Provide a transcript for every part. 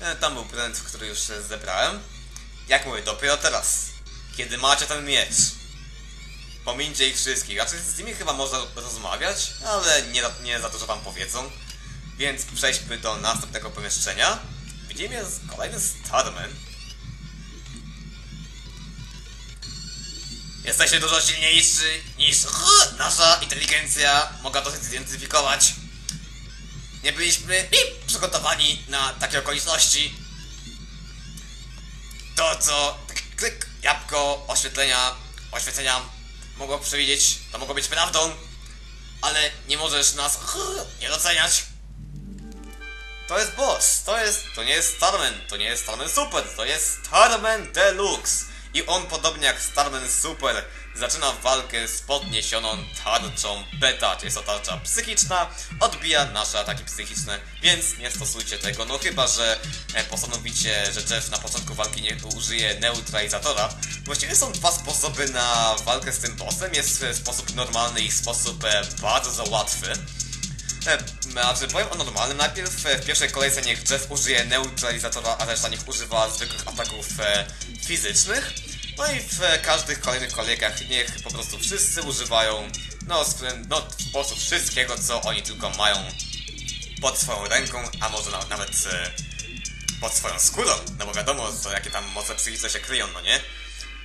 E, Tam był prezent, który już zebrałem. Jak mówię, dopiero teraz, kiedy macie ten miecz. Pomińcie ich wszystkich. Raczej z nimi chyba można rozmawiać, ale nie, nie za dużo wam powiedzą. Więc przejdźmy do następnego pomieszczenia. Widzimy kolejny Starman. Jesteście dużo silniejszy niż nasza inteligencja mogła to zidentyfikować. Nie byliśmy przygotowani na takie okoliczności. To co tak klik, jabłko oświetlenia, oświecenia mogło przewidzieć, to mogło być prawdą, ale nie możesz nas nie doceniać. To jest boss, to jest, to nie jest Starman, to nie jest Starman Super, to jest Starman Deluxe. I on podobnie jak Starman Super zaczyna walkę z podniesioną tarczą beta, czyli jest to tarcza psychiczna, odbija nasze ataki psychiczne, więc nie stosujcie tego, no chyba, że e, postanowicie, że Jeff na początku walki nie użyje neutralizatora. Właściwie są dwa sposoby na walkę z tym bossem, jest e, sposób normalny i sposób e, bardzo łatwy. Znaczy, powiem o normalnym najpierw. W pierwszej kolejce niech Jeff użyje neutralizatora, a reszta niech używa zwykłych ataków e, fizycznych. No i w każdych kolejnych kolejkach niech po prostu wszyscy używają no, no po prostu wszystkiego, co oni tylko mają pod swoją ręką, a może na, nawet e, pod swoją skórą. No bo wiadomo, co, jakie tam moce psychiczne się kryją, no nie?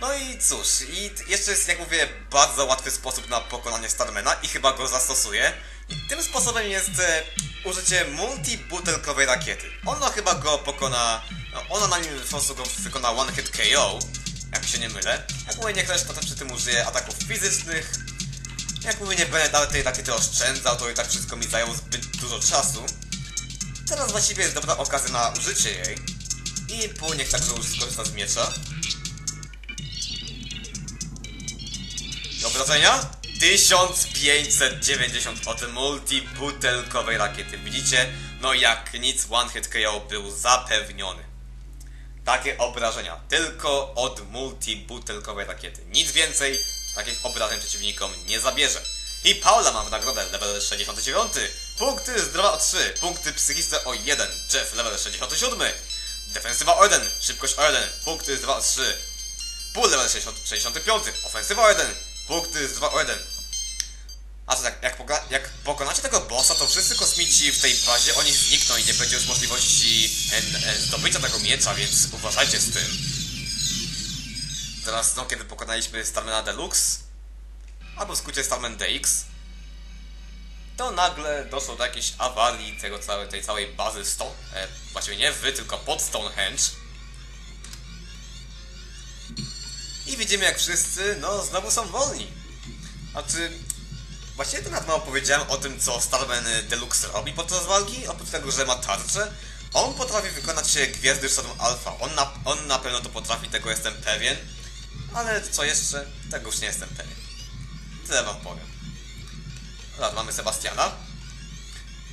No i cóż, i jeszcze jest, jak mówię, bardzo łatwy sposób na pokonanie Starmana i chyba go zastosuję. I tym sposobem jest e, użycie multibutelkowej rakiety. Ona chyba go pokona, no, ona na nim po prostu go wykona one hit KO, jak się nie mylę. Jak mówię, niech reszta przy tym użyje ataków fizycznych. Jak mówię, nie będę dalej tej rakiety oszczędzał, to i tak wszystko mi zajęło zbyt dużo czasu. Teraz właściwie jest dobra okazja na użycie jej. I pół niech także uży- skorzysta z miecza. I obrażenia? 1590 od multibutelkowej rakiety. Widzicie? No jak nic One Hit KO był zapewniony. Takie obrażenia. Tylko od multibutelkowej rakiety. Nic więcej takich obrażeń przeciwnikom nie zabierze. I Paula ma w nagrodę level 69. Punkty zdrowia o 3. Punkty psychiczne o 1. Jeff level 67. Defensywa o 1. Szybkość o 1. Punkty zdrowia o 3. Pół level 60, 65. Ofensywa o 1. Punkty zdrowia o 1. A co, jak, jak, jak pokonacie tego bossa, to wszyscy kosmici w tej bazie, oni znikną i nie będzie już możliwości e, e, zdobycia tego miecza, więc uważajcie z tym. Teraz, no, kiedy pokonaliśmy Starmana Deluxe, albo w skrócie Starman DX, to nagle doszło do jakiejś awarii tego całej, tej całej bazy Stone... E, właściwie nie wy, tylko pod Stonehenge. I widzimy jak wszyscy, no, znowu są wolni. Znaczy, Właściwie to nawet mało powiedziałem o tym, co Starman Deluxe robi podczas walki. Oprócz tego, że ma tarczę, on potrafi wykonać e, Gwiazdy Storm Alpha. On na, on na pewno to potrafi, tego jestem pewien. Ale co jeszcze? Tego już nie jestem pewien. Tyle wam powiem. Dobra, mamy Sebastiana.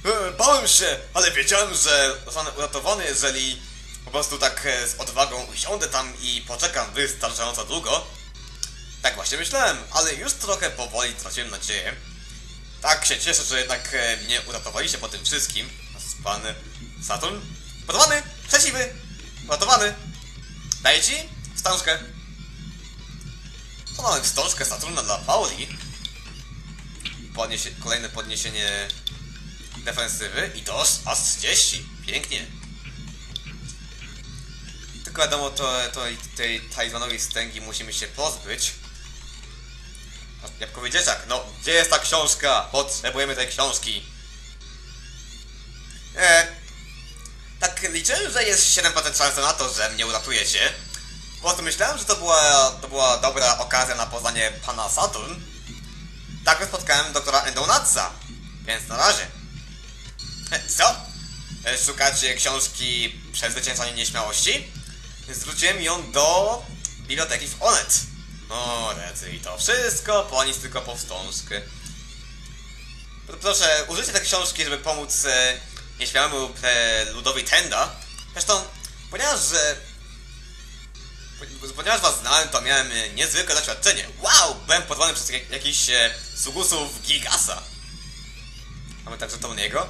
E, bałem się, ale wiedziałem, że zostanę uratowany, jeżeli po prostu tak e, z odwagą usiądę tam i poczekam wystarczająco długo. Tak właśnie myślałem, ale już trochę powoli traciłem nadzieję. Tak się cieszę, że jednak e, mnie uratowaliście po tym wszystkim. Pan Saturn? Uratowany! Przeciwy! Uratowany! Daję ci wstążkę. To mamy wstążkę Saturna dla Pauli. Podniesie, kolejne podniesienie defensywy i to aż 30. Pięknie. Tylko wiadomo, to, to tej Tajwanowej stęgi musimy się pozbyć. Jak powiedzieć tak, no gdzie jest ta książka? Potrzebujemy tej książki. E, tak liczyłem, że jest 7% szansy na to, że mnie uratujecie. Po prostu myślałem, że to była, to była dobra okazja na poznanie pana Saturn. Tak spotkałem doktora Endonatsa. Więc na razie. E, Co? E, Szukacie książki Przezwyciężanie Nieśmiałości? Zwróciłem ją do biblioteki w Onet. O, recy i to wszystko, po nic tylko po wstążkę. Pro- Proszę, użyjcie tej książki, żeby pomóc e, nieśmiałemu preludowi Tenda. Zresztą, ponieważ, że... po- Ponieważ was znałem, to miałem e, niezwykłe doświadczenie. Wow! Byłem porwany przez jak, jakichś e, sługusów Gigasa. Mamy także to niego.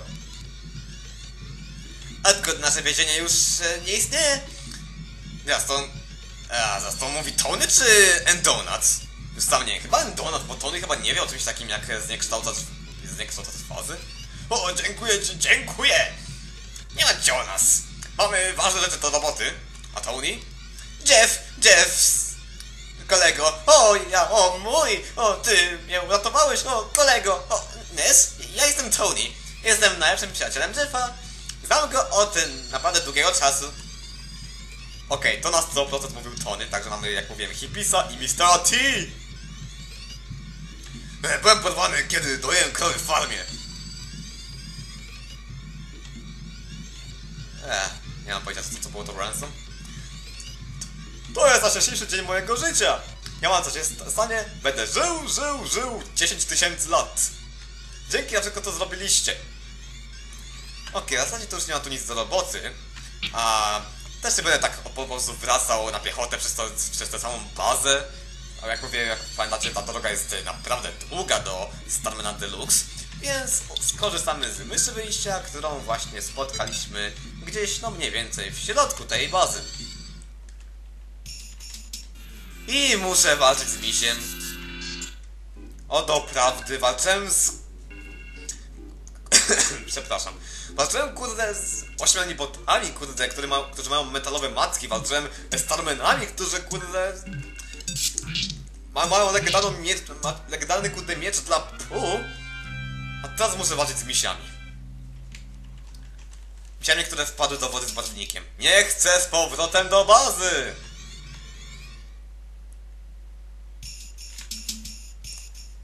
odkąd nasze więzienie już e, nie istnieje. Zaston... A, Zaston mówi Tony czy Endonuts? Już sam nie chyba Endonuts, bo Tony chyba nie wie o czymś takim jak zniekształcać... zniekształcać fazy. O, dziękuję ci, dziękuję! Nie martwcie o nas! Mamy ważne rzeczy do roboty. A Tony? Jeff, Jeff! Kolego, o ja, o mój, o ty mnie uratowałeś, o kolego, o Ness, ja jestem Tony, jestem najlepszym przyjacielem Jeffa, znam go od e, naprawdę długiego czasu. Okej, to na 100% mówił Tony, także mamy, jak mówiłem, Hippisa i Mr. T. E, Byłem porwany, kiedy dojem krowy w farmie. Eee, nie mam pojęcia, co, co było to ransom. To jest najszczęśliwszy dzień mojego życia! Ja mam co się sta- stanie? Będę żył, żył, żył 10 tysięcy lat! Dzięki, dlaczego to zrobiliście. Okej, w zasadzie to już nie ma tu nic do roboty. A też nie będę tak po prostu wracał na piechotę przez, to, przez tę samą bazę. Ale jak mówię, jak pamiętacie, ta droga jest e, naprawdę długa do Starmana Deluxe. Więc skorzystamy z myszy wyjścia, którą właśnie spotkaliśmy gdzieś, no mniej więcej w środku tej bazy. I muszę walczyć z misiem. O doprawdy, walczyłem z... Przepraszam. Walczyłem, kurde, z ośmielni botami, kurde, który ma, którzy mają metalowe macki. Walczyłem z Starmanami, którzy, kurde... Ma, mają legendarną miecz, ma, legendarny, kurde, miecz dla pół. A teraz muszę walczyć z misiami. Misiami, które wpadły do wody z barwnikiem. Nie chcę z powrotem do bazy!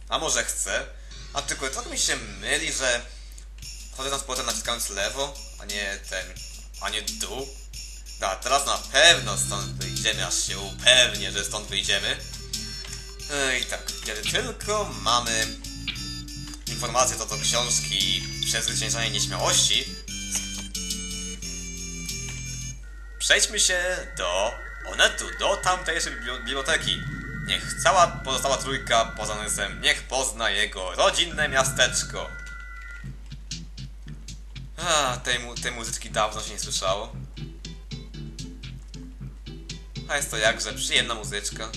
A może chcę? A tylko trochę mi się myli, że na potem naciskając lewo, a nie ten, a nie dół. Da, teraz na pewno stąd wyjdziemy, aż się upewnię, że stąd wyjdziemy. No I tak, kiedy tylko mamy informację co do książki Przezwyciężanie Nieśmiałości, przejdźmy się do Onetu, do tamtejszej bibli- biblioteki. Niech cała pozostała trójka poza Nesem, niech pozna jego rodzinne miasteczko. A, tej, mu tej muzyczki dawno się nie słyszało. A jest to jakże przyjemna muzyczka.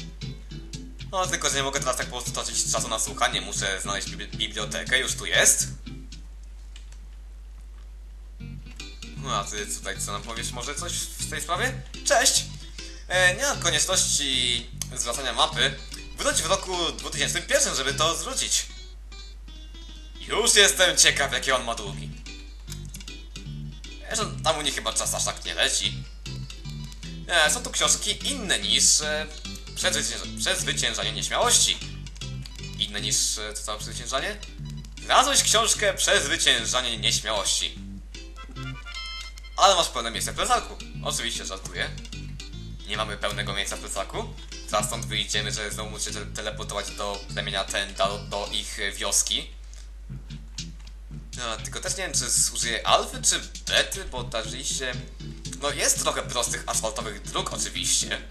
No, tylko że nie mogę teraz tak po prostu tracić czasu na słuchanie, muszę znaleźć bibli- bibliotekę, już tu jest. No, a ty tutaj co nam powiesz, może coś w tej sprawie? Cześć! E, nie mam konieczności zwracania mapy. Wróć w roku 2001, żeby to zwrócić. Już jestem ciekaw, jakie on ma długi. Wiesz, tam u nich chyba czas aż tak nie leci. E, są tu książki inne niż e, przezwycięża Przezwyciężanie Nieśmiałości. Inne niż e, co całe Przezwyciężanie? Znalazłeś książkę Przezwyciężanie Nieśmiałości. Ale masz pełne miejsce w plecaku. Oczywiście żartuję. Nie mamy pełnego miejsca w plecaku. Teraz stąd wyjdziemy, że znowu te- teleportować do plemienia Tenda, do, ich wioski. No, tylko też nie wiem, czy użyję alfy czy bety, bo ta rzeczywiście... No jest trochę prostych asfaltowych dróg oczywiście.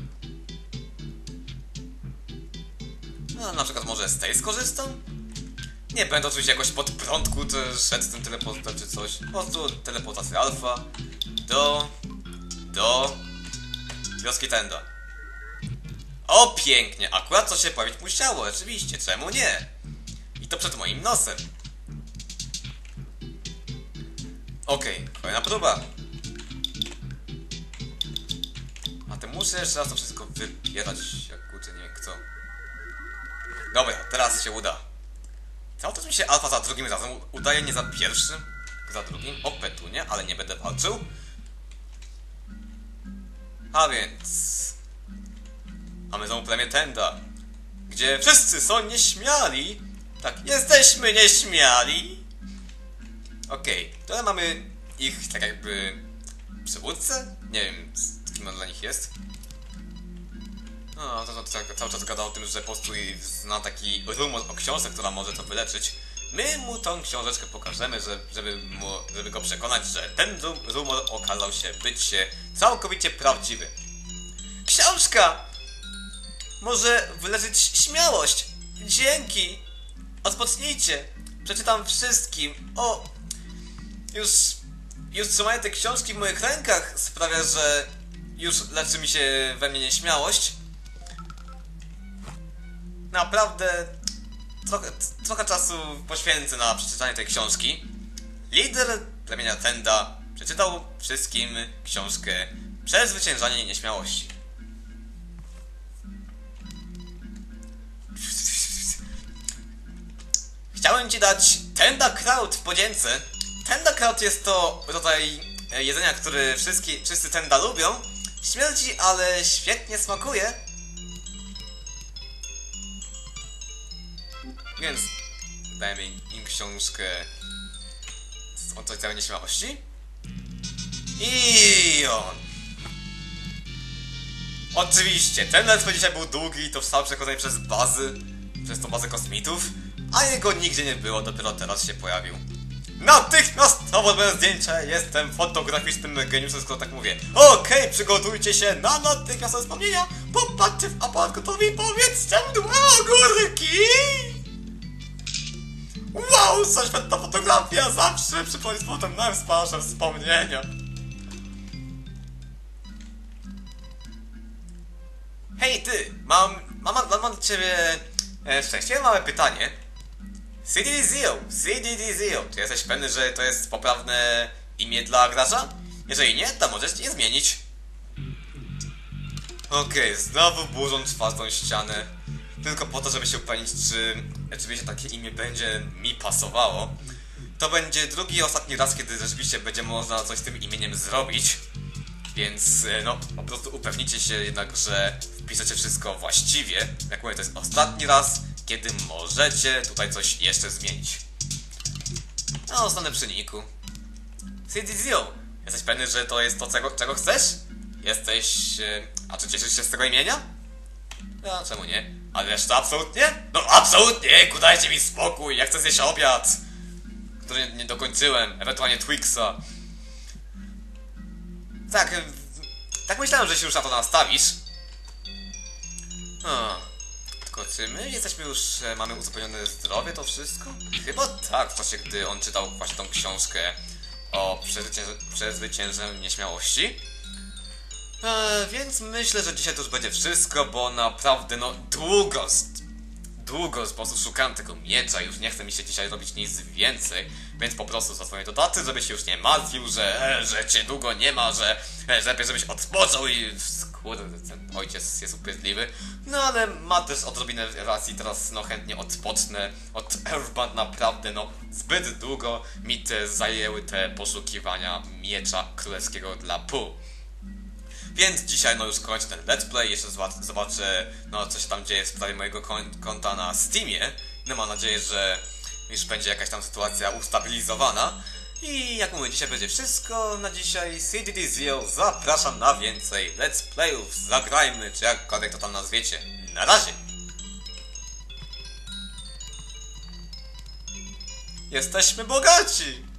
No, na przykład może z tej skorzystam? Nie będę oczywiście jakoś pod prąd, czy szedł tym teleportem czy coś. Po prostu teleportacja alfa do... do... wioski Tenda. O, pięknie! Akurat co się pojawić musiało, oczywiście, czemu nie? I to przed moim nosem. Okej, kolejna próba. A ty muszę jeszcze raz to wszystko wypierać, jak kurczę, nie wiem kto. Dobra, teraz się uda. Cały czas mi się alfa za drugim razem udaje, nie za pierwszym, za drugim. O, petunie, ale nie będę walczył. A więc... Mamy znowu plemię Tenda, gdzie wszyscy są nieśmiali. Tak, jesteśmy nieśmiali. Okej, tutaj mamy ich tak jakby przywódcę? Nie wiem, kim on dla nich jest. No, to, to, to, cały czas gada o tym, że po prostu zna taki rumor o książce, która może to wyleczyć. My mu tą książeczkę pokażemy, że, żeby, mu, żeby go przekonać, że ten rum, rumor okazał się być całkowicie prawdziwy. Książka! Może wyleczyć śmiałość. Dzięki. Odpocznijcie. Przeczytam wszystkim. O, już już trzymanie te książki w moich rękach sprawia, że już leczy mi się we mnie nieśmiałość. Naprawdę trochę, trochę czasu poświęcę na przeczytanie tej książki. Lider plemienia Tenda przeczytał wszystkim książkę Przezwyciężanie nieśmiałości. Chciałem ci dać Tenda Kraut w podzięce. Tenda Kraut jest to rodzaj e, jedzenia, który wszystkie, wszyscy Tenda lubią. Śmierdzi, ale świetnie smakuje. Więc dajemy im książkę o całej nieśmiałości. I on. Oczywiście, ten let's dzisiaj był długi to wstał przechodzenie przez bazy, przez tą bazę kosmitów, a jego nigdzie nie było, dopiero teraz się pojawił. Natychmiastowo bez zdjęcia jestem fotograficznym geniuszem, skoro tak mówię. Okej, przygotujcie się na natychmiastowe wspomnienia, popatrzcie w aparat gotowi i powiedzcie mdła górki! Wow, co świetna fotografia! Zawsze przy Państwu potem spaszę wspomnienia. Hej ty, mam, mam, mam, mam do ciebie e, szczęśliwie małe pytanie. CDD Zio, CDD Zio, czy jesteś pewny, że to jest poprawne imię dla gracza? Jeżeli nie, to możesz je zmienić. Okej, znowu burzą czwartą ścianę. Tylko po to, żeby się upewnić, czy rzeczywiście takie imię będzie mi pasowało. To będzie drugi i ostatni raz, kiedy rzeczywiście będzie można coś z tym imieniem zrobić. Więc e, no, po prostu upewnijcie się jednak, że wpiszecie wszystko właściwie. Jak mówię, to jest ostatni raz, kiedy możecie tutaj coś jeszcze zmienić. No, zostanę przy niku. Sidizio, jesteś pewny, że to jest to, czego, chcesz? Jesteś... E, a czy cieszysz się z tego imienia? No, czemu nie? Ale reszta absolutnie? No absolutnie! Dajcie mi spokój, ja chcę zjeść obiad! Który nie dokończyłem, ewentualnie Twixa. Tak, tak myślałem, że się już na to nastawisz. O, tylko czy my jesteśmy już, e, mamy uzupełnione zdrowie, to wszystko? Chyba tak, w czasie gdy on czytał właśnie tą książkę o przezwycięże, przezwyciężeniu nieśmiałości. E, więc myślę, że dzisiaj to już będzie wszystko, bo naprawdę no długo, długo po prostu szukałem tego miecza, już nie chce mi się dzisiaj robić nic więcej, więc po prostu zasłonię do taty, żeby się już nie martwił, że, e, że cię długo nie ma, że, że lepiej żebyś odpoczął i kurde, ten ojciec jest upierdliwy. No ale ma też odrobinę racji, teraz no chętnie odpocznę od Earthbound, naprawdę no zbyt długo mi te zajęły te poszukiwania miecza królewskiego dla Pu. Więc dzisiaj no już kończę ten let's play, jeszcze zobac- zobaczę no co się tam dzieje w sprawie mojego kon- konta na Steamie. No mam nadzieję, że już będzie jakaś tam sytuacja ustabilizowana. I jak mówię, dzisiaj będzie wszystko na dzisiaj. CDD Zio, zapraszam na więcej let's playów, zagrajmy, czy jakkolwiek to tam nazwiecie. Na razie! Jesteśmy bogaci!